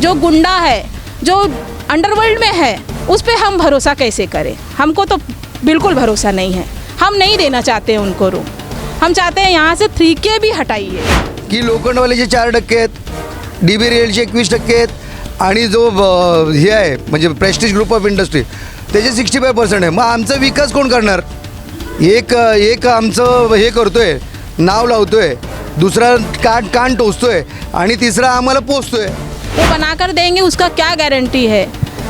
जो गुंडा है जो अंडरवर्ल्ड में है उस पर हम भरोसा कैसे करें? हमको तो बिल्कुल भरोसा नहीं है। हम नहीं देना चाहते हैं उनको रूम हम चाहते हैं यहाँ से थ्री के भी हटाइए। की लोखंडवाल्याचे चार टक्के आहेत डी बी रेलचे एकवीस टक्के आहेत आणि जो अ, हे आहे म्हणजे प्रेस्टिज ग्रुप ऑफ इंडस्ट्री त्याचे सिक्स्टी फाय पर्सेंट आहे. मग आमचा विकास कोण करणार? एक एक आमचं हे करतोय नाव लावतोय दुसरा कान कान टोचतोय आणि तिसरा आम्हाला पोचतोय. वो बनाकर देंगे उसका क्या गारंटी है?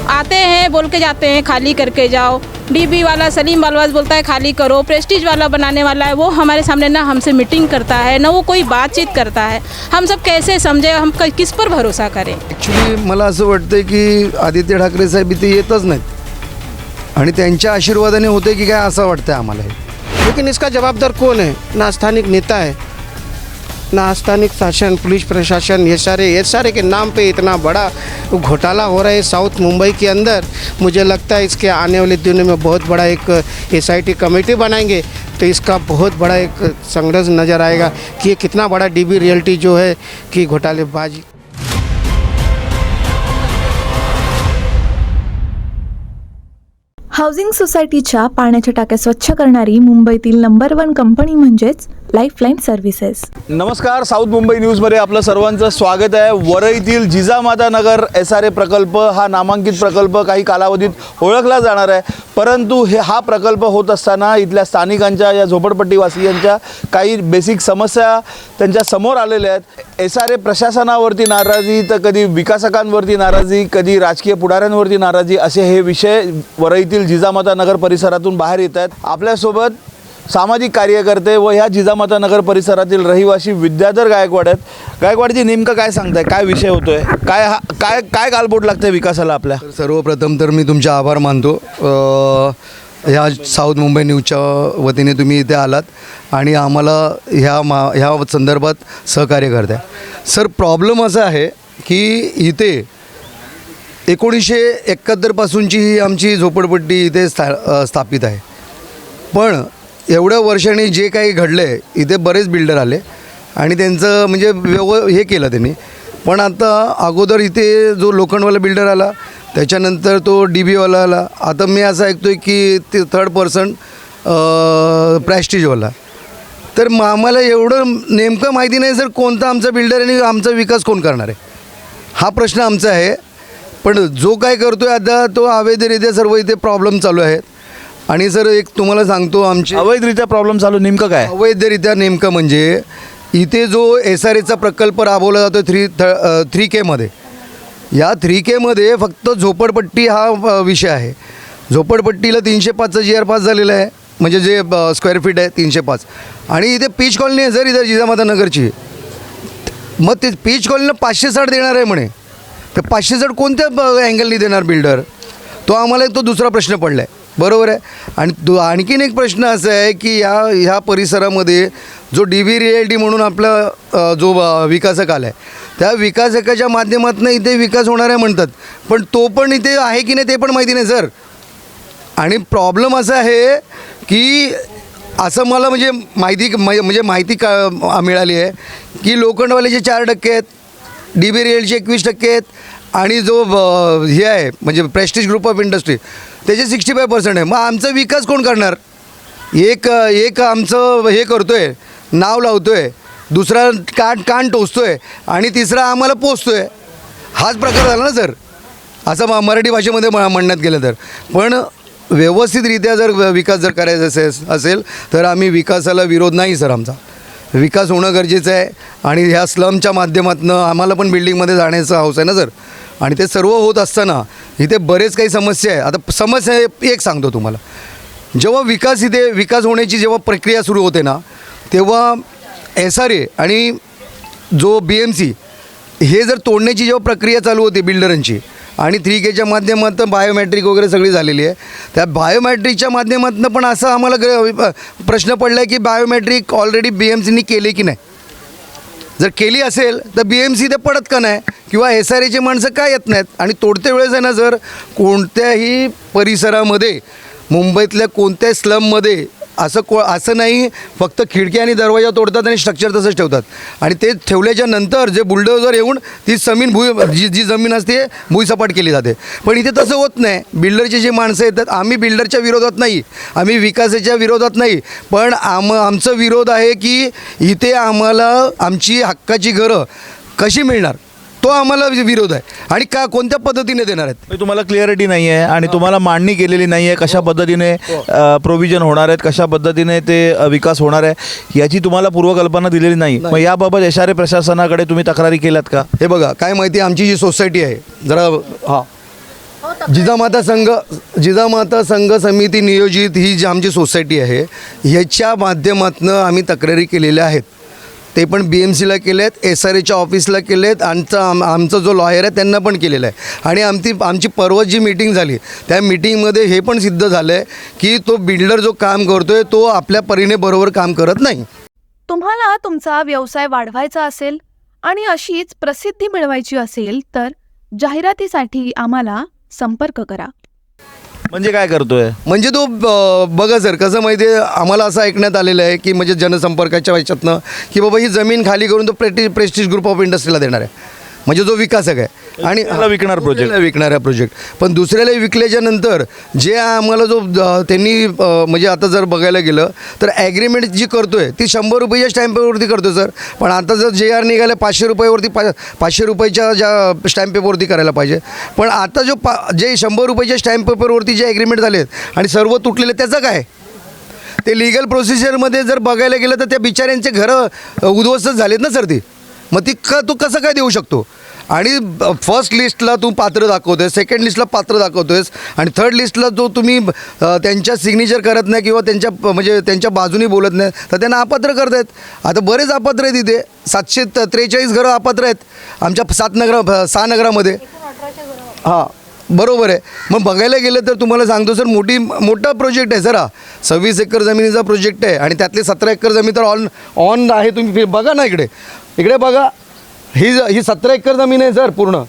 आते हैं बोल के जाते हैं खाली करके जाओ। डीबी वाला सलीम बालवाज बोलता है खाली करो। प्रेस्टीज वाला बनाने वाला है वो हमारे सामने ना हमसे मीटिंग करता है ना वो कोई बातचीत करता है। हम सब कैसे समझे हम किस पर भरोसा करें? ॲक्च्युली मला असं वाटतं की आदित्य ठाकरे साहेब इथे येतच नाहीत. आणि त्यांच्या आशीर्वादाने होते की काय असं वाटतंय आम्हाला लेकिन इसका जवाबदार कौन है ना स्थानिक नेता है ना स्थानिक शासन पुलिस प्रशासन ये सारे ये सारे के नाम पे इतना बड़ा घोटाला हो रहा है साउथ मुंबई के अंदर। मुझे लगता है इसके आने वाले दिनों में बहुत बड़ा एक एस कमेटी बनाएंगे तो इसका बहुत बड़ा एक संघर्ष नज़र आएगा कि ये कितना बड़ा डीबी रियल्टी जो है कि घोटालेबाजी। हाऊसिंग सोसायटीच्या पाण्याच्या टाक्या स्वच्छ करणारी मुंबईतील नंबर वन कंपनी म्हणजेच लाईफलाईन सर्व्हिसेस नमस्कार साऊथ मुंबई न्यूजमध्ये आपलं सर्वांचं स्वागत आहे. वरईतील Jijamata Nagar S R A प्रकल्प हा नामांकित प्रकल्प काही कालावधीत ओळखला जाणार आहे. परंतु हे हा प्रकल्प होत असताना इथल्या स्थानिकांच्या या झोपडपट्टीवासियांच्या काही बेसिक समस्या त्यांच्यासमोर आलेल्या आहेत. एस आर ए प्रशासनावरती नाराजी तर कधी विकासकांवरती नाराजी कधी राजकीय पुढाऱ्यांवरती नाराजी असे हे विषय वरईतील जिजामाता नगर परिसरातून बाहेर येत आहेत. आपल्यासोबत सामाजिक कार्यकर्ते व ह्या जिजामाता नगर परिसरातील रहिवासी विद्याधर गायकवाड आहेत. गायकवाडजी नेमकं काय सांगताय? काय विषय होतोय? काय हा काय काय गालबोट लागतंय विकासाला आपल्या? सर्वप्रथम तर मी तुमचे आभार मानतो. ह्या साऊथ मुंबई न्यूजच्या वतीने तुम्ही इथे आलात आणि आम्हाला ह्या मा ह्या संदर्भात सहकार्य करताय. सर प्रॉब्लेम असा आहे की इथे एकोणीसशे एकाहत्तरपासूनची ही आमची झोपडपट्टी इथे स्था स्थापित आहे. पण एवढ्या वर्षांनी जे काही घडलं आहे इथे बरेच बिल्डर आले आणि त्यांचं म्हणजे व्यव हे केलं त्यांनी. पण आता अगोदर इथे जो लोखंडवाला बिल्डर आला त्याच्यानंतर तो डी बीवाला आला. आता मी असं ऐकतो आहे की ते थर्ड पर्सन प्रॅस्टिजवाला तर मग आम्हाला एवढं नेमकं माहिती नाही सर कोणता आमचा बिल्डर आणि आमचा विकास कोण करणार आहे. हा प्रश्न आमचा आहे. पण जो काय करतो आहे आता तो अवैधरित्या सर्व इथे प्रॉब्लेम चालू आहेत. आणि सर एक तुम्हाला सांगतो आमचे अवैधरित्या प्रॉब्लेम चालू नेमकं काय? अवैधरित्या नेमकं म्हणजे इथे जो एस आर एचा प्रकल्प राबवला जातो थ्री थ थ्री केमध्ये या थ्री केमध्ये फक्त झोपडपट्टी हा विषय आहे. झोपडपट्टीला तीनशे पाचचा जी आर पास झालेला आहे. म्हणजे जे स्क्वेअर फीट आहे तीनशे पाच. आणि इथे पीच कॉलनी आहे सर इथं जिजामाता नगरची. मग ते पीच कॉलनीला पाचशे साठ देणार आहे म्हणे. तर पाचशे साठ कोणत्या अँगलनी देणार बिल्डर तो आम्हाला एक तो दुसरा प्रश्न पडला आहे बरोबर आहे. आणि दु आणखीन एक प्रश्न असा आहे की या ह्या परिसरामध्ये जो डी व्ही रिॲलिटी म्हणून आपला जो विकासक आला आहे त्या विकासकाच्या माध्यमातून इथे विकास होणार आहे म्हणतात. पण तो पण इथे आहे की नाही ते पण माहिती नाही सर. आणि प्रॉब्लेम असा आहे की असं मला म्हणजे माहिती म्हणजे माहिती का मिळाली आहे की लोखंडवाल्याचे चार टक्के आहेत डी बी रिएलचे एकवीस टक्के आहेत आणि जो ब हे आहे म्हणजे प्रेस्टिज ग्रुप ऑफ इंडस्ट्री त्याचे सिक्स्टी फाय पर्सेंट आहे. मग आमचा विकास कोण करणार? एक एक आमचं हे करतो आहे नाव लावतो आहे दुसरा कान कान टोचतो आहे आणि तिसरा आम्हाला पोचतो आहे हाच प्रकार झाला ना सर? असं म- मराठी भाषेमध्ये म- म्हणण्यात गेलं तर. पण व्यवस्थितरित्या जर विकास जर करायचा असेल असेल तर आम्ही विकासाला विरोध नाही सर आमचा. विकास होणं गरजेचं आहे आणि ह्या स्लमच्या माध्यमातून आम्हाला पण बिल्डिंगमध्ये जाण्याचा हौस आहे ना सर? आणि ते सर्व होत असताना इथे बरेच काही समस्या आहे. आता समस्या एक सांगतो तुम्हाला. जेव्हा विकास इथे विकास होण्याची जेव्हा प्रक्रिया सुरू होते ना तेव्हा एस आर ए आणि जो बी एम सी हे जर तोडण्याची जेव्हा प्रक्रिया चालू होती बिल्डरांची आणि थ्री केच्या माध्यमातून बायोमॅट्रिक वगैरे सगळी झालेली आहे. त्या बायोमॅट्रिकच्या माध्यमातून पण असं आम्हाला ग्र प्रश्न पडला आहे की बायोमॅट्रिक ऑलरेडी बी एम सीनी केले की नाही? जर केली असेल तर बी एम सी ते पडत का नाही? किंवा एस आर एचे माणसं काय येत नाहीत? आणि तोडते वेळेस आहे ना जर कोणत्याही परिसरामध्ये मुंबईतल्या कोणत्याही स्लममध्ये असं को असं नाही फक्त खिडकी आणि दरवाजा तोडतात आणि स्ट्रक्चर तसंच ठेवतात. आणि ते ठेवल्याच्या नंतर जे बुलडोजर येऊन ती जमीन भुई जी जी जमीन असते भुईसपाट केली जाते. पण इथे तसं होत नाही. बिल्डरचे जे माणसं येतात आम्ही बिल्डरच्या विरोधात नाही. आम्ही विकासाच्या विरोधात नाही. पण आम आमचं विरोध आहे की इथे आम्हाला आमची हक्काची घरं कशी मिळणार? तो आम्हाला विरोध आहे. आणि का कोणत्या पद्धतीने देणार आहेत? म्हणजे तुम्हाला क्लिअरिटी नाही आहे आणि तुम्हाला मांडणी केलेली नाही आहे कशा पद्धतीने प्रोव्हिजन होणार आहेत कशा पद्धतीने ते अ, विकास होणार आहे याची तुम्हाला पूर्वकल्पना दिलेली नाही. मग याबाबत एस प्रशासनाकडे तुम्ही तक्रारी केल्यात का? हे बघा काय माहिती आमची जी सोसायटी आहे जरा हा. जिजामाता संघ जिजामाता संघ समिती नियोजित ही जी आमची सोसायटी आहे ह्याच्या माध्यमातून आम्ही तक्रारी केलेल्या आहेत. ते पण बी एम सीला केले आहेत एस आर एच्या ऑफिसला केले आहेत आमचा आम आमचा जो लॉयर आहे त्यांना पण केलेलं आहे. आणि आमची आमची परवा जी मीटिंग झाली त्या मीटिंगमध्ये हे पण सिद्ध झालं आहे की तो बिल्डर जो काम करतो आहे तो आपल्या परीने बरोबर काम करत नाही. तुम्हाला तुमचा व्यवसाय वाढवायचा असेल आणि अशीच प्रसिद्धी मिळवायची असेल तर जाहिरातीसाठी आम्हाला संपर्क करा. म्हणजे काय करतोय? म्हणजे तो ब- बघा सर कसं माहिती आहे आम्हाला असं ऐकण्यात आलेलं आहे की म्हणजे जनसंपर्काच्या ह्याच्यातनं की बाबा ही जमीन खाली करून तो प्रेटी प्रेस्टिज ग्रुप ऑफ इंडस्ट्रीला देणार आहे. म्हणजे जो विकासक आहे. आणि दुसऱ्याला विकणार. दुसऱ्याला विकणार प्रोजेक्ट पण दुसऱ्याला विकल्याच्या नंतर जे आम्हाला जो त्यांनी अ, म्हणजे आता जर बघायला गेलं तर ॲग्रीमेंट जी करतोय ती शंभर रुपयाच्या स्टॅम्प पेपरवरती करतो सर पण आता जर जे आर निघाले पाचशे रुपयावरती पा पाचशे रुपयाच्या ज्या स्टॅम्प पेपरवरती करायला पाहिजे. पण आता जो पा जे शंभर रुपयाच्या स्टॅम्प पेपरवरती जे ॲग्रीमेंट झाले आहेत आणि सर्व तुटलेले त्याचं काय? ते लिगल प्रोसिजरमध्ये जर बघायला गेलं तर त्या बिचाऱ्यांचे घरं अ, उद्ध्वस्त झालेत ना सर ती? मग ती क तू कसं काय देऊ शकतो? आणि फर्स्ट लिस्टला तू पात्र दाखवतोय सेकंड लिस्टला पात्र दाखवतोयस आणि थर्ड लिस्टला जो तुम्ही त्यांच्या सिग्नेचर करत नाही किंवा त्यांच्या म्हणजे त्यांच्या बाजूनी बोलत नाही तर त्यांना अपात्र करतायत. आता बरेच अपात्र आहेत इथे. सातशे त- त्रेचाळीस घरं अपात्र आहेत आमच्या सात नगरा सहा नगरामध्ये. हां बरोबर आहे. मग बघायला गेलं तर तुम्हाला सांगतो सर मोठी मोठा प्रोजेक्ट आहे सर हा. सव्वीस एकर जमिनीचा प्रोजेक्ट आहे. आणि त्यातले सतरा एकर जमीन तर ऑन ऑन आहे तुम्ही बघा ना इकडे. इकडे बघा. ही ज- ही सतरा एकर जमीन आहे सर पूर्ण.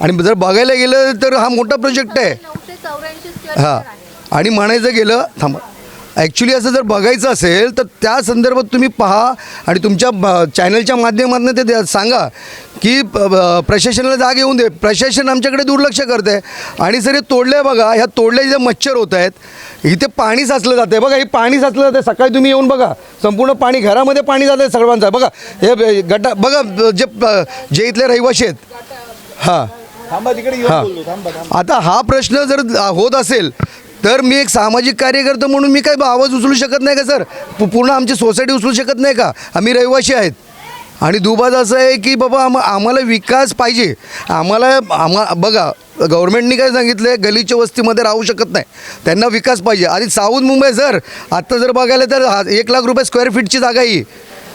आणि जर बघायला गेलं तर हा मोठा प्रोजेक्ट आहे. हां. आणि म्हणायचं गेलं थांबा. ॲक्च्युली असं जर बघायचं असेल तर त्या संदर्भात तुम्ही पहा आणि तुमच्या चॅनलच्या माध्यमातून ते सांगा की प्रशासनाला जाग येऊन दे. प्रशासन आमच्याकडे दुर्लक्ष करते आणि सर हे तोडले बघा ह्या तोडले जे मच्छर होत आहेत. इथे पाणी साचलं जातं आहे. बघा हे पाणी साचलं जातं सकाळी तुम्ही येऊन बघा. संपूर्ण पाणी घरामध्ये पाणी जातं आहे सर्वांचं बघा हे गटा बघा जे जे इथले रहिवाशी आहेत. हां. हां. आता हा प्रश्न जर होत असेल तर मी एक सामाजिक कार्यकर्ता म्हणून मी काय आवाज उचलू शकत नाही का सर? पूर्ण आमची सोसायटी उचलू शकत नाही का? आम्ही रहिवाशी आहेत. आणि दुबाज असं आहे की बाबा आम आम्हाला विकास पाहिजे. आम्हाला आम्हा बघा गव्हर्मेंटनी काय सांगितलं आहे गलीच्या वस्तीमध्ये राहू शकत नाही. त्यांना विकास पाहिजे. आणि साऊथ मुंबई सर. आत्ता जर बघायला तर हा- एक लाख रुपये स्क्वेअर फीटची जागा ही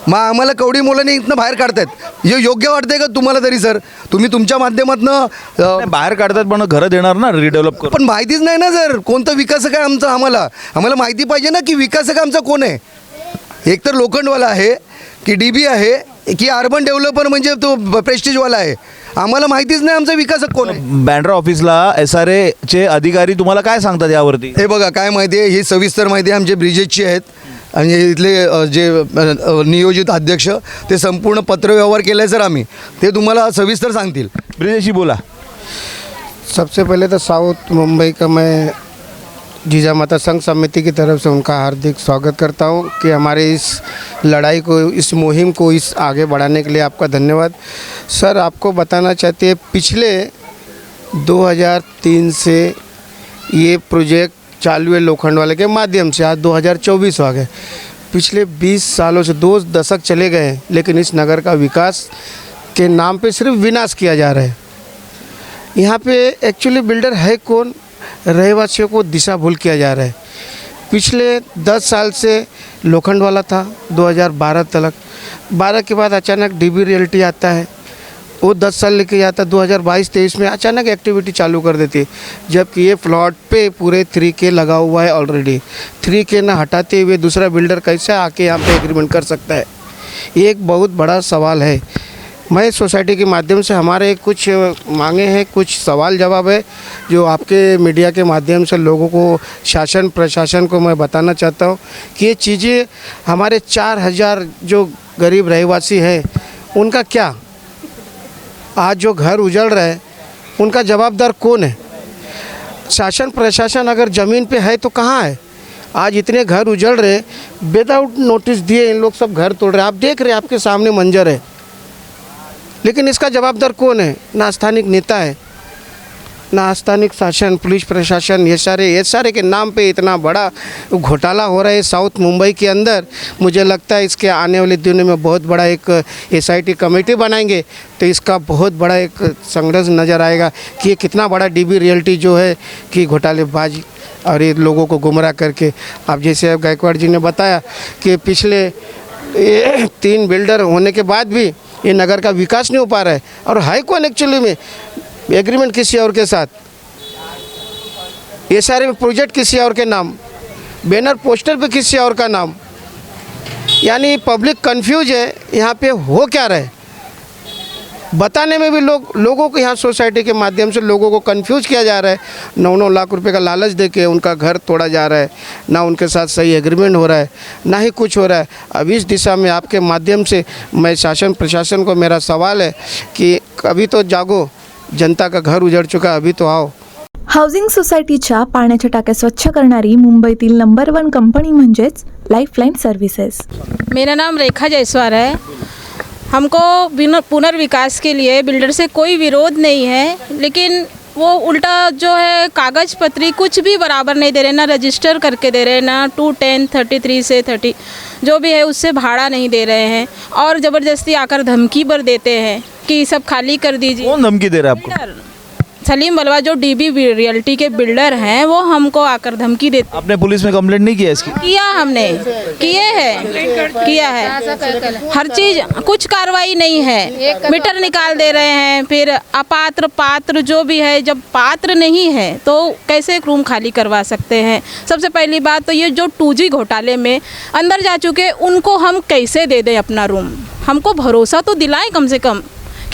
मग आम्हाला कवडी मुलांनी इथनं बाहेर काढतायत. हे योग्य वाटतंय का तुम्हाला तरी सर? तुम्ही तुमच्या माध्यमातनं बाहेर काढतात पण घरं देणार ना रिडेव्हलप पण माहितीच नाही ना सर. कोणता विकासक आहे आमचा आम्हाला? आम्हाला माहिती पाहिजे ना की विकासक आमचा कोण आहे. एक तर लोखंडवाला आहे की डी बी आहे की अर्बन डेव्हलपर म्हणजे तो प्रेस्टिजवाला आहे. आम्हाला माहितीच नाही आमचा विकासक कोण आहे. बँड्रा ऑफिसला एस आर चे अधिकारी तुम्हाला काय सांगतात यावरती? हे बघा काय माहिती आहे? ही सविस्तर माहिती आमचे ब्रिजेशची आहेत. आणि इथले जे नियोजित अध्यक्ष ते संपूर्ण पत्रव्यवहार केला आहे सर आम्ही. ते तुम्हाला सविस्तर सांगतील. ब्रिजेशजी बोला. सबसे पहले तो साउथ मुंबई का मैं जीजा माता संघ समिति की तरफ से उनका हार्दिक स्वागत करता हूं कि हमारे इस लड़ाई को इस मुहिम को इस आगे बढ़ाने के लिए आपका धन्यवाद। सर आपको बताना चाहते हैं पिछले 2003 से ये प्रोजेक्ट चालू है लोखंड वाले के माध्यम से आज 2024 आ गए। पिछले 20 सालों से दो दशक चले गए हैं, लेकिन इस नगर का विकास के नाम पे सिर्फ़ विनाश किया जा रहा है। यहाँ पे एक्चुअली बिल्डर है कौन? रहवासियों को दिशा भूल किया जा रहा है। पिछले दस साल से लोखंड वाला था 2012 तक 12 के बाद अचानक डीबी रियल्टी आता है। वो दस साल लेके जाता है 2022-23 में अचानक एक्टिविटी चालू कर देती है, जबकि ये प्लॉट पे पूरे थ्री के लगा हुआ है ऑलरेडी थ्री के ना हटाते हुए दूसरा बिल्डर कैसे आके यहाँ पे एग्रीमेंट कर सकता है? ये एक बहुत बड़ा सवाल है। मैं सोसाइटी के माध्यम से हमारे कुछ मांगे हैं, कुछ सवाल जवाब है, जो आपके मीडिया के माध्यम से लोगों को, शासन, प्रशासन को मैं बताना चाहता हूँ कि ये चीज़ें हमारे चार हज़ार जो गरीब रहवासी हैं, उनका क्या आज जो घर उजड़ रहे हैं, उनका जवाबदार कौन है? शासन, प्रशासन अगर ज़मीन पे है तो कहाँ है? आज इतने घर उजड़ रहे विदाउट नोटिस दिए इन लोग सब घर तोड़ रहे आप देख रहे आपके सामने मंजर है। लेकिन इसका जवाबदार कौन है? ना स्थानिक नेता है ना स्थानिक शासन, पुलिस प्रशासन, ये सारे ये सारे के नाम पे इतना बड़ा घोटाला हो रहा है साउथ मुंबई के अंदर। मुझे लगता है इसके आने वाले दिनों में बहुत बड़ा एक एसआईटी कमेटी बनाएँगे तो इसका बहुत बड़ा एक संघर्ष नज़र आएगा कि ये कितना बड़ा डीबी रियल्टी जो है कि घोटालेबाजी और ये लोगों को गुमराह करके। अब जैसे गायकवाड़ जी ने बताया कि पिछले तीन बिल्डर होने के बाद भी ये नगर का विकास नहीं हो पा रहा है और है कौन एक्चुअली में एग्रीमेंट किसी और के साथ? ये सारे प्रोजेक्ट किसी और के नाम बैनर पोस्टर पे किसी और का नाम। यानी पब्लिक कंफ्यूज है, यहाँ पे हो क्या रहे बताने में भी लोग, लोगों को यहाँ सोसाइटी के माध्यम से लोगों को कंफ्यूज किया जा रहा है। नौ नौ लाख रुपए का लालच दे के उनका घर तोड़ा जा रहा है। ना उनके साथ सही एग्रीमेंट हो रहा है, ना ही कुछ हो रहा है। अब इस दिशा में आपके माध्यम से मैं शासन, प्रशासन को मेरा सवाल है कि अभी तो जागो जनता का घर उजड़ चुका है अभी तो आओ। हाऊसिंग सोसायटीच्या पाण्याच्या टाक्या स्वच्छ करणारी मुंबईतील नंबर वन कंपनी म्हणजेच लाईफलाईन सर्व्हिसेस मेरा नाम रेखा जायसवाल है। हमको बिना- पुनर्विकास के लिए बिल्डर से कोई विरोध नहीं है लेकिन वो उल्टा जो है कागज़ पत्री कुछ भी बराबर नहीं दे रहे ना रजिस्टर करके दे रहे ना टू टेन थर्टी थ्री से थर्टी जो भी है उससे भाड़ा नहीं दे रहे हैं और ज़बरदस्ती आकर धमकी पर देते हैं। कि सब खाली कर दीजिए। कौन धमकी दे रहा है आपको? बिल्डर सलीम बलवा जो डीबी रियल्टी के बिल्डर हैं वो हमको आकर धमकी देते आपने पुलिस में कंप्लेंट नहीं किया इसकी? किया हमने। किए हैं। किया है। हर चीज़ कुछ कार्रवाई नहीं है। मीटर निकाल दे रहे हैं फिर अपात्र पात्र जो भी है जब पात्र नहीं है तो कैसे रूम खाली करवा सकते हैं? सबसे पहली बात तो ये जो टू घोटाले में अंदर जा चुके उनको हम कैसे दे दें अपना रूम? हमको भरोसा तो दिलाएँ कम से कम।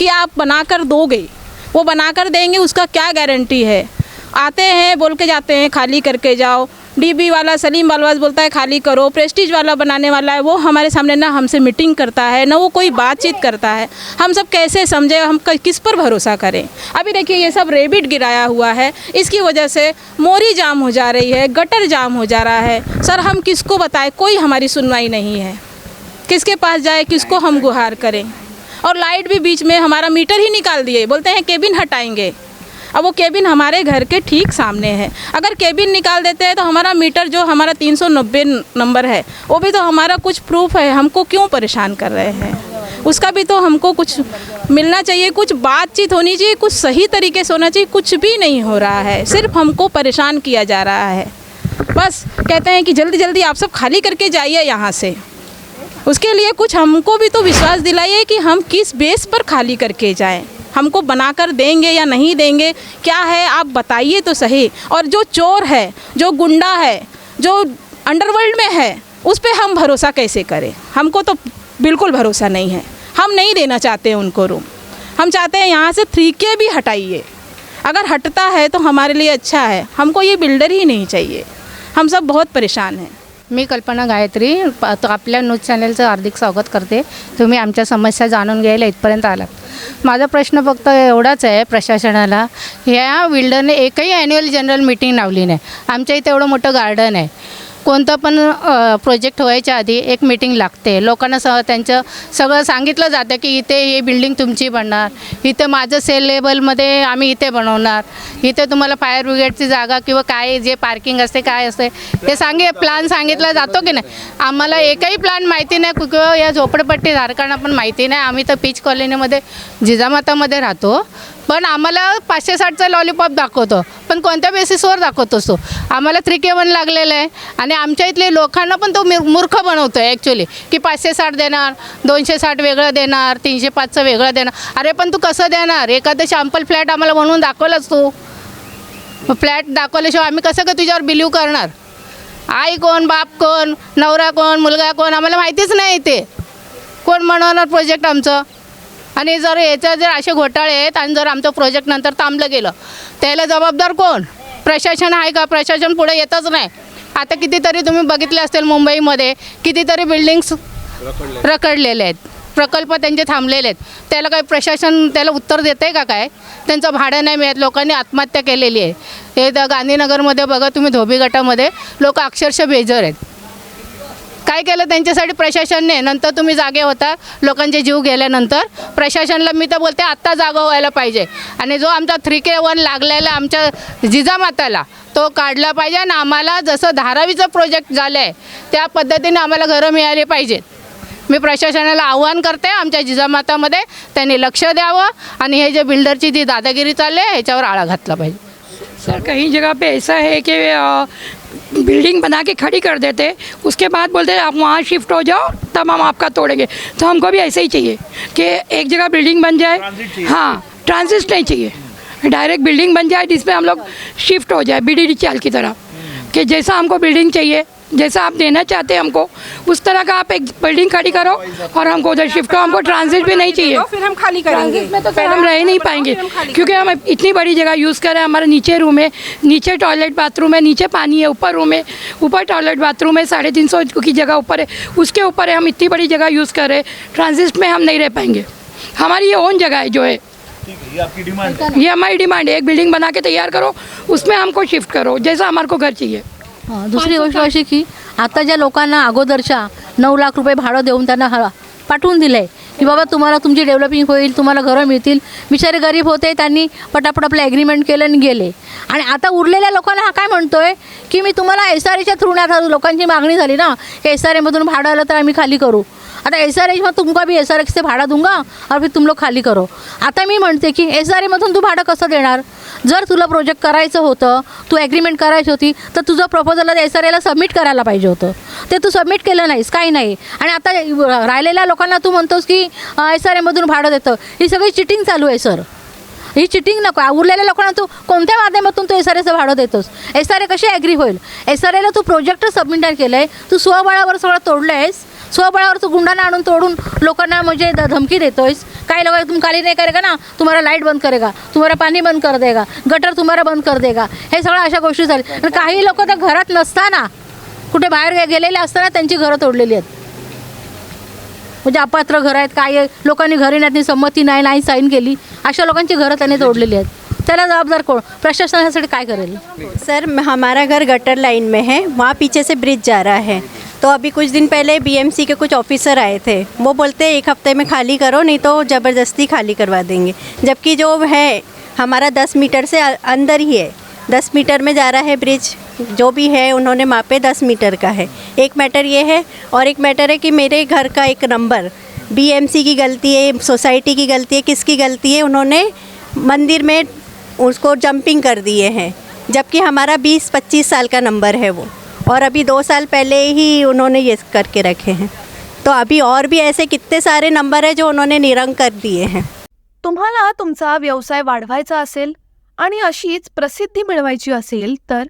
कि आप बनाकर दोगे। वो बनाकर देंगे, उसका क्या गारंटी है? आते हैं, बोल के जाते हैं, खाली करके जाओ। डीबी वाला, सलीम बालवाज बोलता है, खाली करो। प्रेस्टीज वाला बनाने वाला है, वो हमारे सामने ना हमसे मीटिंग करता है, ना वो कोई बातचीत करता है। हम सब कैसे समझे, हम किस पर भरोसा करें? अभी देखिए, ये सब रेबिट गिराया हुआ है। इसकी वजह से मोरी जाम हो जा रही है, गटर जाम हो जा रहा है। सर, हम किसको बताएँ? कोई हमारी सुनवाई नहीं है। किसके पास जाए, किसको हम गुहार करें? और लाइट भी बीच में हमारा मीटर ही निकाल दिए। बोलते हैं, केबिन हटाएँगे। अब वो केबिन हमारे घर के ठीक सामने है। अगर केबिन निकाल देते हैं तो हमारा मीटर जो हमारा 390 नंबर है, वो भी तो हमारा कुछ प्रूफ है, हमको क्यों परेशान कर रहे हैं? उसका भी तो हमको कुछ मिलना चाहिए, कुछ बातचीत होनी चाहिए, कुछ सही तरीके से होना चाहिए, कुछ भी नहीं हो रहा है। सिर्फ़ हमको परेशान किया जा रहा है। बस कहते हैं कि जल्दी जल्दी आप सब खाली करके जाइए यहाँ से। उसके लिए कुछ हमको भी तो विश्वास दिलाइए कि हम किस बेस पर खाली करके जाएँ। हमको बनाकर देंगे या नहीं देंगे, क्या है, आप बताइए तो सही। और जो चोर है, जो गुंडा है, जो अंडरवर्ल्ड में है, उस पर हम भरोसा कैसे करें? हमको तो बिल्कुल भरोसा नहीं है। हम नहीं देना चाहते उनको रूम हम चाहते हैं यहाँ से थ्री के भी हटाइए। अगर हटता है तो हमारे लिए अच्छा है। हमको ये बिल्डर ही नहीं चाहिए। हम सब बहुत परेशान हैं। मी कल्पना गायत्री तो आपल्या न्यूज चॅनलचं हार्दिक स्वागत करते. तुम्ही आमच्या समस्या जाणून घ्यायला इथपर्यंत आलात. माझा प्रश्न फक्त एवढाच आहे प्रशासनाला ह्या विल्डरने एकही ॲन्युअल जनरल मीटिंग लावली नाही. आमच्या इथे एवढं मोठं गार्डन आहे. कोणतं पण प्रोजेक्ट व्हायच्या आधी एक मीटिंग लागते. लोकांना सह त्यांचं सगळं सांगितलं जातं की इथे ही बिल्डिंग तुमची बनणार. इथे माझं सेल लेबलमध्ये आम्ही इथे बनवणार. इथे तुम्हाला फायर ब्रिगेडची जागा किंवा काय जे पार्किंग असते काय असते हे सांगे प्लान सांगितला जातो की नाही? आम्हाला एकही प्लॅन माहिती नाही किंवा या झोपडपट्टी धारकांना पण माहिती नाही. आम्ही तर पीच कॉलनीमध्ये जिजामातामध्ये राहतो. पण आम्हाला पाचशे साठचा लॉलीपॉप दाखवतो पण कोणत्या बेसिसवर दाखवतोस तो? आम्हाला थ्री के वन लागलेलं आहे आणि आमच्या इथले लोकांना पण तो मूर्ख बनवतो आहे ॲक्च्युली की पाचशे साठ देणार दोनशे साठ वेगळं देणार तीनशे पाचचं वेगळं देणार. अरे पण तू कसं देणार? एखादं शॅम्पल फ्लॅट आम्हाला बनवून दाखवलंच तू. फ्लॅट दाखवल्याशिवाय आम्ही कसं का तुझ्यावर बिलीव करणार? आई कोण बाप कोण नवरा कोण मुलगा कोण? आम्हाला माहितीच नाही ते. कोण बनवणार प्रोजेक्ट आमचं? आणि जर याचं जर असे घोटाळे आहेत आणि जर आमचं प्रोजेक्ट नंतर थांबलं गेलं त्याला जबाबदार कोण? प्रशासन आहे का? प्रशासन पुढे येतच नाही. आता कितीतरी तुम्ही बघितले असतील मुंबईमध्ये कितीतरी बिल्डिंग्स रखडलेले आहेत. प्रकल्प त्यांचे थांबलेले आहेत. त्याला काही प्रशासन त्याला उत्तर देतं आहे का काय? त्यांचं भाडं नाही मिळत लोकांनी आत्महत्या केलेली आहे. हे तर गांधीनगरमध्ये बघा तुम्ही धोबी गटामध्ये लोक अक्षरशः बेजर आहेत. काय केलं त्यांच्यासाठी प्रशासनने? नंतर तुम्ही जागे होता लोकांचे जीव गेल्यानंतर. प्रशासनला मी तर बोलते आत्ता जागा व्हायला पाहिजे. आणि जो आमचा थ्री के वन लागलेला आमच्या जिजामाताला तो काढला पाहिजे आणि आम्हाला जसं धारावीचं प्रोजेक्ट झालं आहे त्या पद्धतीने आम्हाला घरं मिळाली पाहिजेत. मी प्रशासनाला आव्हान करते आमच्या जिजामातामध्ये त्यांनी लक्ष द्यावं आणि हे जे बिल्डरची जी दादागिरी चालली आहे ह्याच्यावर आळा घातला पाहिजे. सर काही जगह पे ऐसा है कि बिल्डिंग बना के खड़ी कर देते उसके बाद बोलते आप वहाँ शिफ्ट हो जाओ तब हम आपका तोड़ेंगे। तो हमको भी ऐसे ही चाहिए कि एक जगह बिल्डिंग बन जाए। हाँ ट्रांसिस्ट नहीं चाहिए। डायरेक्ट बिल्डिंग बन जाए जिसमें हम लोग शिफ्ट हो जाए बी डी की तरह। कि जैसा हमको बिल्डिंग चाहिए जैसा आप देना चाहते हैं हमको उस तरह का आप एक बिल्डिंग खड़ी करो और हमको उधर शिफ्ट हो हमको ट्रांजिट भी नहीं चाहिए। फिर हम खाली करेंगे। में तो फिर हम रह नहीं पाएँगे क्योंकि हम इतनी बड़ी जगह यूज़ कर रहे हैं हमारे नीचे रूम है नीचे टॉयलेट बाथरूम है नीचे पानी है ऊपर रूम है ऊपर टॉयलेट बाथरूम है साढ़े तीन सौ की जगह ऊपर है उसके ऊपर है हम इतनी बड़ी जगह यूज़ कर रहे हैं ट्रांजिट में हम नहीं रह पाएँगे। हमारी ये ओन जगह है जो है। ये आपकी डिमांड ये हमारी डिमांड है एक बिल्डिंग बना के तैयार करो उसमें हमको शिफ्ट करो जैसा हमारे को घर चाहिए। हाँ, दुसरी गोष्ट अशी की आता ज्या लोकांना अगोदरच्या नऊ लाख रुपये भाडं देऊन त्यांना हा पाठवून दिलं आहे की बाबा तुम्हाला तुमची डेव्हलपिंग होईल तुम्हाला घरं मिळतील. बिचारे गरीब होते त्यांनी पटापट आपलं ॲग्रीमेंट केलं आणि गेले. आणि आता उरलेल्या लोकांना हा काय म्हणतोय की मी तुम्हाला एस आर एच्या थ्रू नाही लोकांची मागणी झाली ना एस आर एमधून भाडं आलं तर आम्ही खाली करू. आता एस आर एच तुमका भी एस आर एच से भाडा दूंगा और फिर तुम लोग खाली करो. आता मी म्हणते की एस आर एमधून तू भाडं कसं देणार? जर तुला प्रोजेक्ट करायचं होतं तू ॲग्रीमेंट करायची होती तर तुझं प्रपोजल एस आर एला सबमिट करायला पाहिजे होतं. ते तू सबमिट केलं नाहीस काही नाही. आणि आता राहिलेल्या लोकांना तू म्हणतोस की एस आर एमधून भाडं देतं. ही सगळी चिटिंग चालू आहे सर ही चिटिंग नको. उरलेल्या लोकांना तू कोणत्या माध्यमातून तू एस आर एचं भाडं देतोस? एस आर ए कशी ॲग्री होईल? एस आर एला तू प्रोजेक्ट सबमिट केलं आहे तू स्वबळावर सगळं तोडलं आहेस स्वबळावर तू गुंडांना आणून तोडून लोकांना म्हणजे ध- धमकी देतोयस. काही लोक तुम खाली नाही करेगा ना तुम्हाला लाइट बंद करेगा तुम्हाला पाणी बंद कर देगा गटर तुम्हाला बंद कर देगा. हे सगळं अशा गोष्टी झाल्या. आणि काही लोक तर घरात नसताना कुठे बाहेर गे- गेलेले असताना त्यांची घरं तोडलेली आहेत. म्हणजे अपात्र घरं आहेत काय आहे, लोकांनी घरी येण्याची संमती नाही नाही साईन केली. अशा लोकांची घरं त्यांनी तोडलेली आहेत. त्याला जबाबदार कोण? प्रशासन ह्यासाठी काय करेल? सर हमारा घर गटर लाइन में है वहाँ पीछे से ब्रिज जा रहा है। तो अभी कुछ दिन पहले बीएमसी के कुछ ऑफिसर आए थे। वो बोलते, एक हफ़्ते में खाली करो, नहीं तो ज़बरदस्ती खाली करवा देंगे। जबकि जो है, हमारा दस मीटर से अंदर ही है। दस मीटर में जा रहा है ब्रिज, जो भी है, उन्होंने मापे दस मीटर का है। एक मैटर ये है, और एक मैटर है कि मेरे घर का एक नंबर बीएमसी की गलती है, सोसाइटी की गलती है, किसकी गलती है, उन्होंने मंदिर में उसको जंपिंग कर दिए हैं। जबकि हमारा 20-25 साल का नंबर है वो। और अभी दो साल पहले ही उन्होंने ये करके रखे हैं। तो अभी और भी ऐसे कितने सारे नंबर हैं जो उन्होंने निरंक कर दिए हैं। तुम्हाला तुमचा व्यवसाय वाढवायचा असेल आणि अशीच प्रसिद्धी मिळवायची असेल तर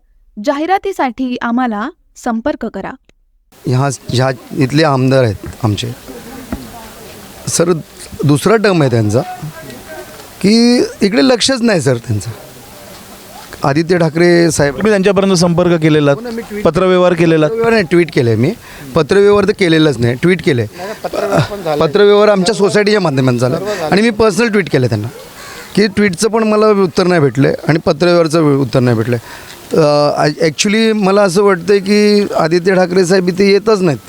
जाहिरातीसाठी आम्हाला संपर्क करा. ह्या ह्या इथले आमदार आहेत आमचे. सर दुसरा टर्म आहे त्यांचा. की इकडे लक्षच नाही सर त्यांचं. आदित्य ठाकरे साहेब तुम्ही त्यांच्यापर्यंत संपर्क केलेला पत्रव्यवहार केलेला नाही ट्विट केलं आहे मी. पत्रव्यवहार तर केलेलंच नाही ट्विट केलं. आहे पत्रव्यवहार आमच्या सोसायटीच्या माध्यमातून झाला. आणि मी पर्सनल ट्विट केलं त्यांना. की ट्विटचं पण मला उत्तर नाही भेटलं आहे आणि पत्रव्यवहारचं उत्तर नाही भेटलं. आहे ॲक्च्युली मला असं वाटतं की आदित्य ठाकरे साहेब इथे येतच नाहीत.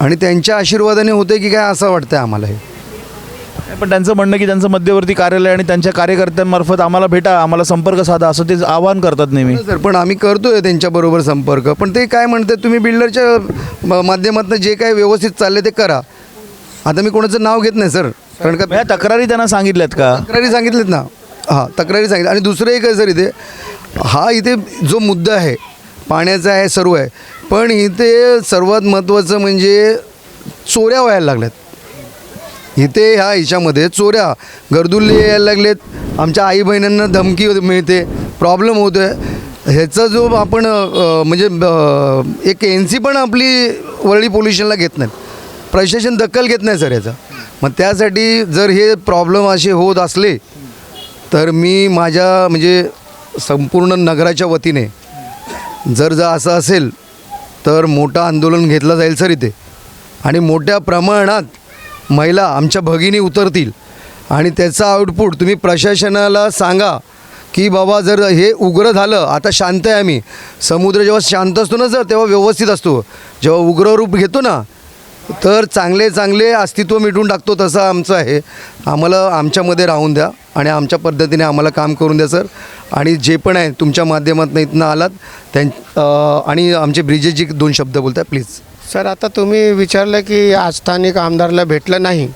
आणि त्यांच्या आशीर्वादाने होते की काय असं वाटतं आम्हाला हे. पण त्यांचं म्हणणं की त्यांचं मध्यवर्ती कार्यालय आणि त्यांच्या कार्यकर्त्यांमार्फत आम्हाला भेटा आम्हाला संपर्क साधा असं ते आवाहन करतात नेहमी. सर पण आम्ही करतोय त्यांच्याबरोबर संपर्क. पण ते काय म्हणते तुम्ही बिल्डरच्या माध्यमातून जे काय व्यवस्थित चालले ते करा. आता मी कोणाचं नाव घेत नाही सर. कारण का ह्या तक्रारी त्यांना सांगितल्यात का? तक्रारी सांगितलेत ना. हां तक्रारी सांगितलं. आणि दुसरं एक आहे सर इथे हा इथे जो मुद्दा आहे पाण्याचा आहे सर्व आहे. पण इथे सर्वात महत्त्वाचं म्हणजे चोऱ्या व्हायला लागल्यात. इथे ह्या हिशामध्ये चोऱ्या गर्दुल्ले यायला लागलेत. आमच्या आई बहिणींना धमकी मिळते प्रॉब्लेम होतो आहे ह्याचा जो आपण म्हणजे एक एन सी पण आपली वरळी पोल्युशनला घेत नाही प्रशासन दखल घेत नाही सर याचा. मग त्यासाठी जर हे प्रॉब्लेम असे होत असले तर मी माझ्या म्हणजे संपूर्ण नगराच्या वतीने जर जर असं असेल तर मोठं आंदोलन घेतलं जाईल सर इथे. आणि मोठ्या प्रमाणात महिला आमच्या भगिनी उतरतील. आणि त्याचा आउटपुट तुम्ही प्रशासनाला सांगा की बाबा जर हे उग्र झालं आता शांत आहे आम्ही. समुद्र जेव्हा शांत असतो ना सर तेव्हा व्यवस्थित असतो. जेव्हा उग्र रूप घेतो ना तर चांगले चांगले अस्तित्व मिटून टाकतो तसं आमचं आहे. आम्हाला आमच्यामध्ये राहून द्या आणि आमच्या पद्धतीने आम्हाला काम करून द्या सर. आणि जे पण आहे तुमच्या माध्यमातून इथनं आलात त्यां आणि आमचे ब्रिजेशजी दोन शब्द बोलताय प्लीज. सर आता तुम्ही विचारलं की आस्थानिक आमदारला भेटलं नाही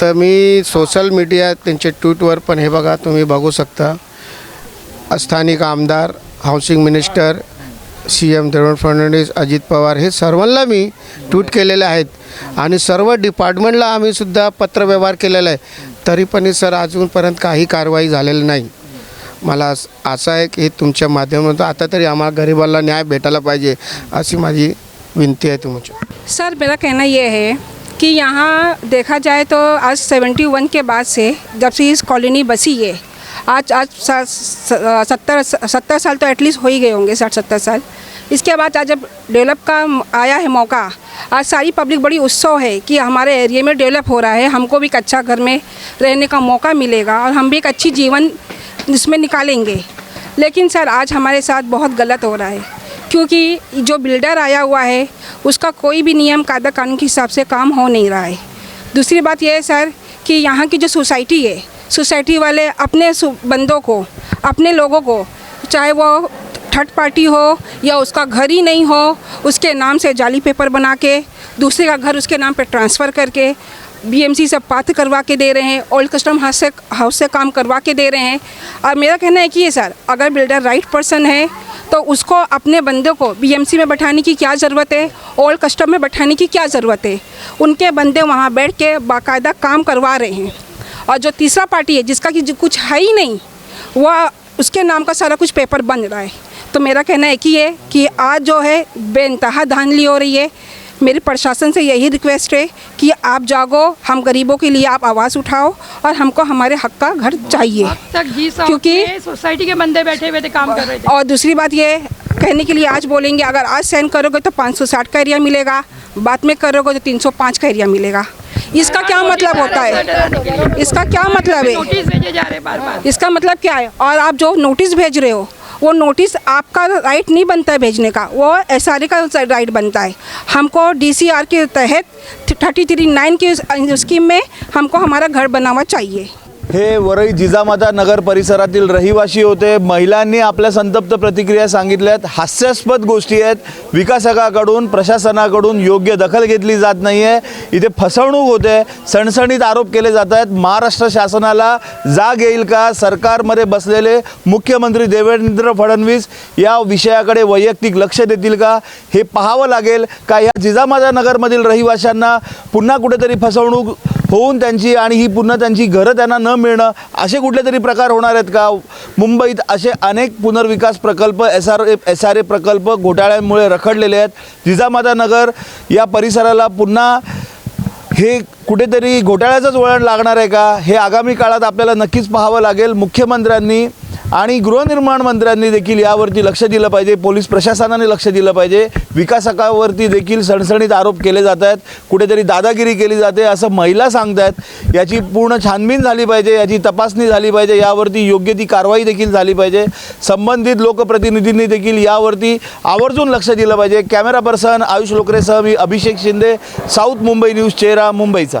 तर मी सोशल मीडिया त्यांचे ट्विटवर पण हे बघा तुम्ही बघू शकता. स्थानिक आमदार housing minister C M Devendra Fadnavis Ajit Pawar हे सर्वांना मी ट्विट केलेले आहेत. आणि सर्व डिपार्टमेंटला आम्हीसुद्धा पत्रव्यवहार केलेला आहे. तरी पण सर अजूनपर्यंत काही कारवाई झालेली नाही. मला अस- असं आहे की तुमच्या माध्यमातून आता तरी आम्हाला गरिबाला न्याय भेटायला पाहिजे अशी माझी विनंती आहे तुमच्या सर, मेरा कहना यह है कि यहाँ देखा जाए तो आज 71 के बाद से जब से इस कॉलोनी बसी है, आज आज सत्तर सत्तर साल तो एटलीस्ट हो ही गए होंगे, साठ, सत्तर साल। इसके बाद आज जब डेवलप का आया है मौका, आज सारी पब्लिक बड़ी उत्सव है कि हमारे एरिया में डेवलप हो रहा है, हमको भी एक अच्छा घर में रहने का मौका मिलेगा और हम भी एक अच्छी जीवन इसमें निकालेंगे। लेकिन सर, आज हमारे साथ बहुत गलत हो रहा है। क्योंकि जो बिल्डर आया हुआ है, उसका कोई भी नियम, कायदा, कानून के हिसाब से काम हो नहीं रहा है। दूसरी बात यह है, सर, कि यहाँ की जो सोसाइटी है, सोसाइटी वाले अपने बंदों को, अपने लोगों को, चाहे वो थर्ड पार्टी हो या उसका घर ही नहीं हो, उसके नाम से जाली पेपर बना के, दूसरे का घर उसके नाम पर ट्रांसफ़र करके बीएमसी से पात्र करवा के दे रहे हैं ओल्ड कस्टम हाउस से हाउस से काम करवा के दे रहे हैं। और मेरा कहना है कि ये सर, अगर बिल्डर राइट पर्सन है तो उसको अपने बंदे को बीएमसी में बैठाने की क्या ज़रूरत है? ओल्ड कस्टम में बैठाने की क्या ज़रूरत है? उनके बंदे वहाँ बैठ के बाकायदा काम करवा रहे हैं। और जो तीसरा पार्टी है, जिसका कि कुछ है ही नहीं, वह उसके नाम का सारा कुछ पेपर बन रहा है। तो मेरा कहना है कि ये कि आज जो है बेनतहा धांधली हो रही है। मेरी प्रशासन से यही रिक्वेस्ट है कि आप जागो हम गरीबों के लिए आप आवाज़ उठाओ और हमको हमारे हक का घर चाहिए। क्योंकि- सोसाइटी के बंदे बैठे हुए थे काम कर रहे थे। और दूसरी बात ये कहने के लिए आज बोलेंगे अगर आज साइन करोगे तो 560 का एरिया मिलेगा बाद में करोगे तो 305 का एरिया मिलेगा। इसका क्या मतलब होता है? इसका क्या मतलब है? इसका मतलब क्या है? और आप जो नोटिस भेज रहे हो वो नोटिस आपका राइट नहीं बनता है भेजने का, वो एस का राइट बनता है। हमको डीसीआर के तहत थर्टी थ्री नाइन की स्कीम में हमको हमारा घर बना हुआ चाहिए। हे वरई जिजामाता नगर परिसरातील रहिवासी होते. महिलांनी आपल्या संतप्त प्रतिक्रिया सांगितल्यात. हास्यास्पद गोष्टी आहेत. विकासकाकडून प्रशासनाकडून योग्य दखल घेतली जात नाही आहे इथे फसवणूक होते. सणसणीत आरोप केले जात आहेत. महाराष्ट्र शासनाला जाग येईल का? सरकारमध्ये बसलेले मुख्यमंत्री देवेंद्र फडणवीस या विषयाकडे वैयक्तिक लक्ष देतील का? हे पाहावं लागेल. का या जिजामाता नगरमधील रहिवाशांना पुन्हा कुठेतरी फसवणूक होऊन त्यांची आणि ही पुन्हा त्यांची घरं त्यांना न मिळणं असे कुठले तरी प्रकार होणार आहेत का? मुंबईत असे अनेक पुनर्विकास प्रकल्प S R S R A प्रकल्प घोटाळ्यांमुळे रखडलेले आहेत. जिजामाता नगर या परिसराला पुन्हा हे कुठेतरी घोटाळ्याचंच वळण लागणार आहे का? हे आगामी काळात आपल्याला नक्कीच पाहावं लागेल. मुख्यमंत्र्यांनी आणि गृहनिर्माण मंत्र्यांनी देखील यावरती लक्ष दिलं पाहिजे पोलीस प्रशासनाने लक्ष दिलं पाहिजे. विकासकावरती देखील सणसणीत आरोप केले जात आहेत. कुठेतरी दादागिरी केली जाते असं महिला सांगत आहेत याची पूर्ण छानबीन झाली पाहिजे याची तपासणी झाली पाहिजे यावरती योग्य ती कारवाई देखील झाली पाहिजे. संबंधित लोकप्रतिनिधींनी देखील यावरती आवर्जून लक्ष दिलं पाहिजे. कॅमेरा पर्सन आयुष लोकरेसह मी अभिषेक शिंदे साऊथ मुंबई न्यूज चेहरा मुंबईचा.